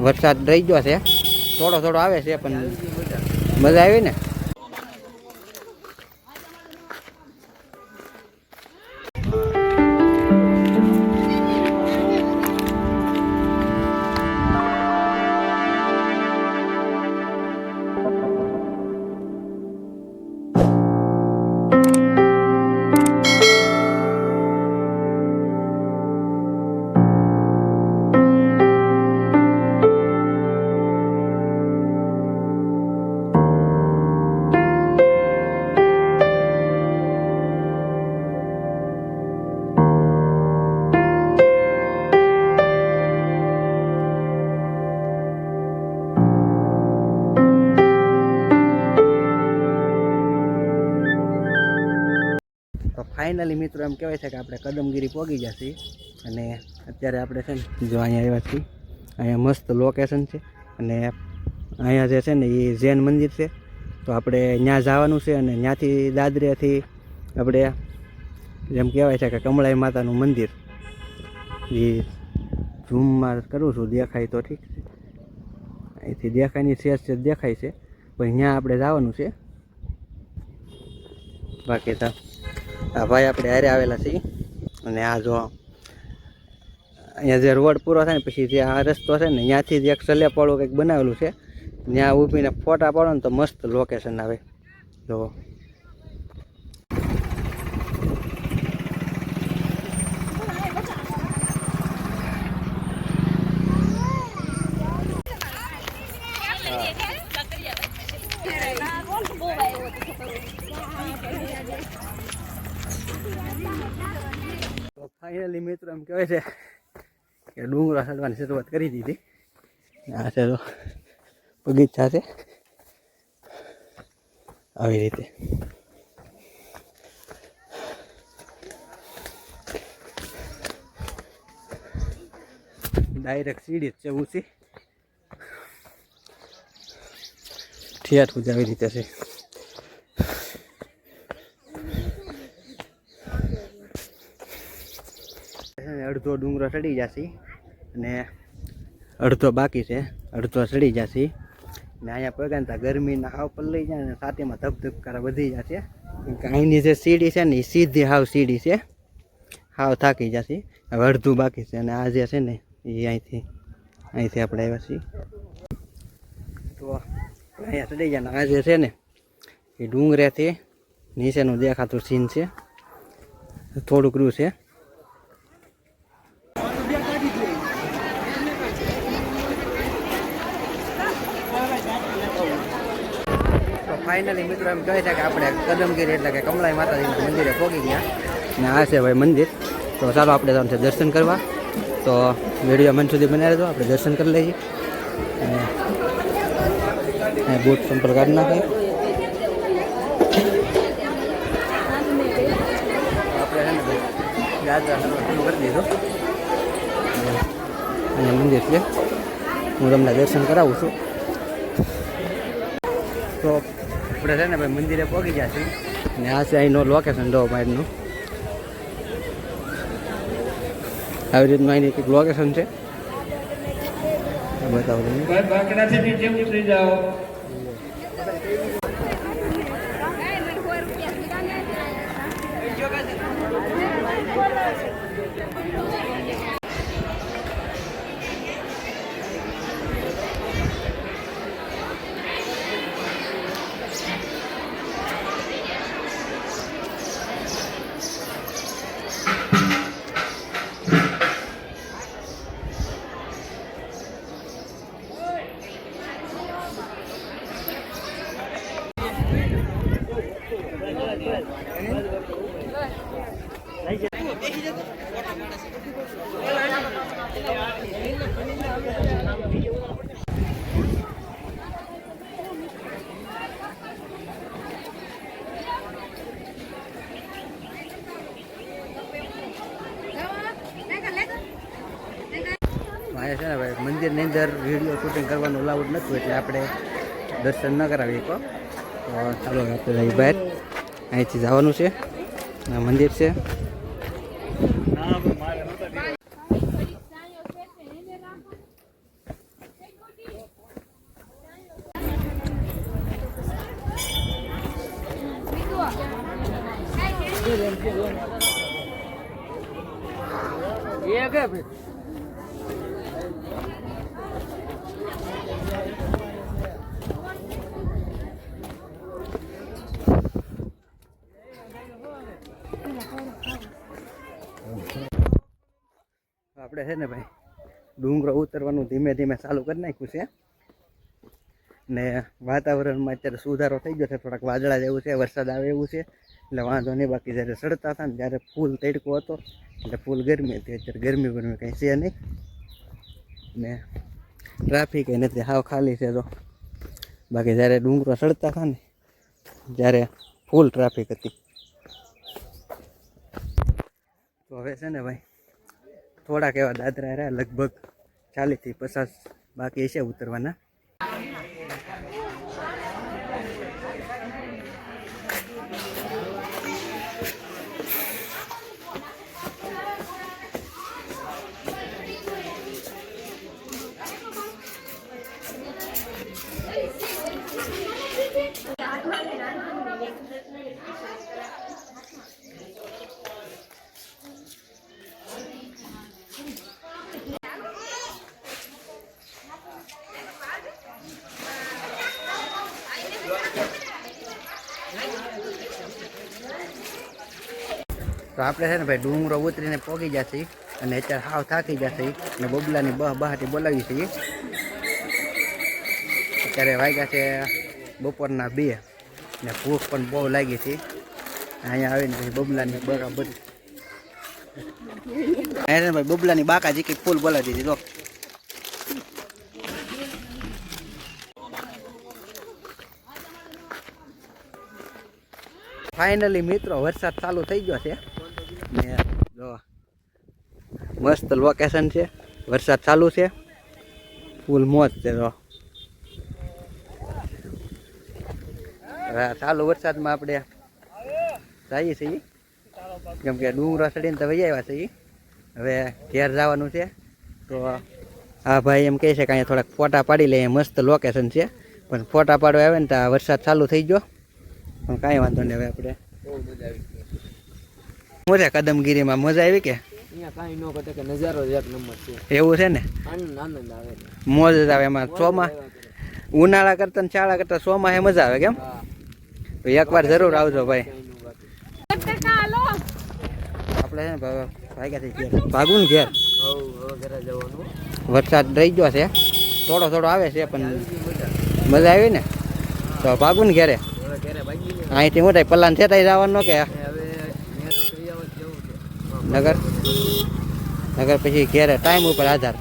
વરસાદ રહી ગયો છે. થોડો થોડો આવે છે પણ મજા આવી ને? ફાઇનલી મિત્રો એમ કહેવાય છે કે આપણે કદમગીરી પહોંચી જશે. અને અત્યારે આપણે છે ને, જો અહીંયા આવ્યા છીએ. અહીંયા મસ્ત લોકેશન છે. અને અહીંયા જે છે ને, એ જૈન મંદિર છે. તો આપણે ત્યાં જવાનું છે અને ત્યાંથી દાદરેથી આપણે જેમ કહેવાય છે કે કમળાઈ માતાનું મંદિર. એ ઝૂમમાં કરું છું, દેખાય તો ઠીક છે. અહીંથી દેખાયની સેજ છે, દેખાય છે. પણ ત્યાં આપણે જવાનું છે. બાકી તો આ ભાઈ આપણે હારે આવેલા છીએ. અને આ જો, અહીંયા જે રોડ પૂરો થાય ને પછી જે આ રસ્તો છે ને, ત્યાંથી જ એક સલેપાળું કંઈક બનાવેલું છે, ત્યાં ઊભીને ફોટા પાડો ને તો મસ્ત લોકેશન આવે. જો. ફાઇનલી મિત્રો, એમ કહેવાય છે કે ડુંગરા ચડવાની શરૂઆત કરી દીધી. આ છે તો બગીચા છે. આવી રીતે. ડાયરેક્ટ સીડી છે ઊંચી. ઠિયાઠું જ આવી રીતે છે. અડધો ડુંગરો ચડી જશે અને અડધો બાકી છે, અડધો ચડી જશે. ને અહીંયા પગાને ત્યાં ગરમીના હાવ પલ્લી જાય ને સાથેમાં ધબધબકારા વધી જશે. અહીંની જે સીડી છે ને એ સીધી હાવ સીડી છે. હાવ થાકી જશે. હવે અડધું બાકી છે અને આ જે છે ને એ અહીંથી અહીંથી આપણે આવ્યા છીએ. તો અહીંયા ચડી જાય આ જે છે ને એ ડુંગરેથી નીચેનું દેખાતું સીન છે. થોડુંક રૂ છે. ફાઇનલી મિત્રો એમ કહી છે કે આપણે કદમગીરી એટલે કે કમલાઈ માતાજીના મંદિરે પહોંચી ગયા. ને આ છે ભાઈ મંદિર. તો ચાલો આપણે તમને દર્શન કરવા. તો વીડિયો મન સુધી બનાવી દો આપણે દર્શન કરી લઈએ. અને બૂટ સંપર્ક કાઢી નાખીએ. આપણે છે ને ભાઈ યાત્રા શરૂ કરી દીધો. અહીંયા મંદિર છે. હું તમને દર્શન કરાવું છું. તો આપણે છે ને ભાઈ મંદિરે પહોંચી ગયા છીએ. ને આ છે અહીંનો લોકેશન ડો બહારનું આવી રીતનું અહીંની કંઈક લોકેશન છે. બતાવું તમને. છે ને ભાઈ મંદિરની અંદર વીડિયો શૂટિંગ કરવાનું અલાઉડ નહોતું એટલે આપણે દર્શન ન કરાવી શકો તો ચાલો આપણે બહાર. અહીંથી જવાનું છે. મંદિર છે. આપણે છે ને ભાઈ, ડુંગરો ઉતરવાનું ધીમે ધીમે ચાલુ કરી નાખ્યું છે. ને વાતાવરણમાં અત્યારે સુધારો થઈ ગયો છે, થોડાક વાદળા જેવું છે, વરસાદ આવે એવું છે. એટલે વાંધો નહીં. બાકી જ્યારે સડતા હતા ને ત્યારે ફૂલ તડકો હતો. એટલે ફૂલ ગરમી હતી. અત્યારે ગરમી ગરમી કંઈ છે નહીં. ને ટ્રાફિક નથી. હાવ ખાલી છે તો. બાકી જ્યારે ડુંગરો સડતા હતા ને ત્યારે ફૂલ ટ્રાફિક હતી. તો હવે છે ને ભાઈ, થોડાક એવા દાદરા રહ્યા. લગભગ ચાલીસથી પચાસ બાકી છે ઉતરવાના. તો આપણે છે ને ભાઈ ડુંગરો ઉતરીને પોગી જશે અને અત્યારે હાવ થાકી જશે અને બબલાની બહ બહાટી બોલાવી છે અત્યારે વાગ્યા છે બપોરના બે ને ભૂખ પણ બહુ લાગી છે. અહીંયા આવીને પછી બબલાની બરાબર અહીંયા ભાઈ બબલાની બાકા જીકી ફૂલ બોલાવી દીધી તો ફાઇનલી મિત્રો, વરસાદ ચાલુ થઈ ગયો છે. ને જો, મસ્ત લોકેશન છે. વરસાદ ચાલુ છે. ફૂલ મોજ છે, જો. ચાલુ વરસાદમાં આપણે જઈએ છીએ. કેમ કે ડુંગરો ચડીને તો વહી આવ્યા છીએ. હવે ઘેર જવાનું છે. તો આ ભાઈ એમ કહે છે કે અહીંયા થોડાક ફોટા પાડી લઈએ મસ્ત લોકેશન છે. પણ ફોટા પાડવા આવે ને તો વરસાદ ચાલુ થઈ ગયો. પણ કાંઈ વાંધો નહીં હવે આપણે. મજા કદમગીરીમાં મજા આવી કે? એવું છે ને? મોજ જ આવે એમાં. ચોમા ઉનાળા કરતા ને શાળા કરતા ચોમાસે મજા આવે કેમ? એકવાર જરૂર આવજો ભાઈ. આપણે છે ને ભાઈ ભાગ્યાથી ઘેર. ભાગું ને ઘેર? વરસાદ રહી ગયો છે. થોડો થોડો આવે છે પણ મજા. આવી ને? તો ભાગવું ને ઘેરે. અહીંથી મોટા પલાન છે ત્યાં જવાનું કે? નગર? નગર પછી ઘેરે ટાઈમ ઉપર આધાર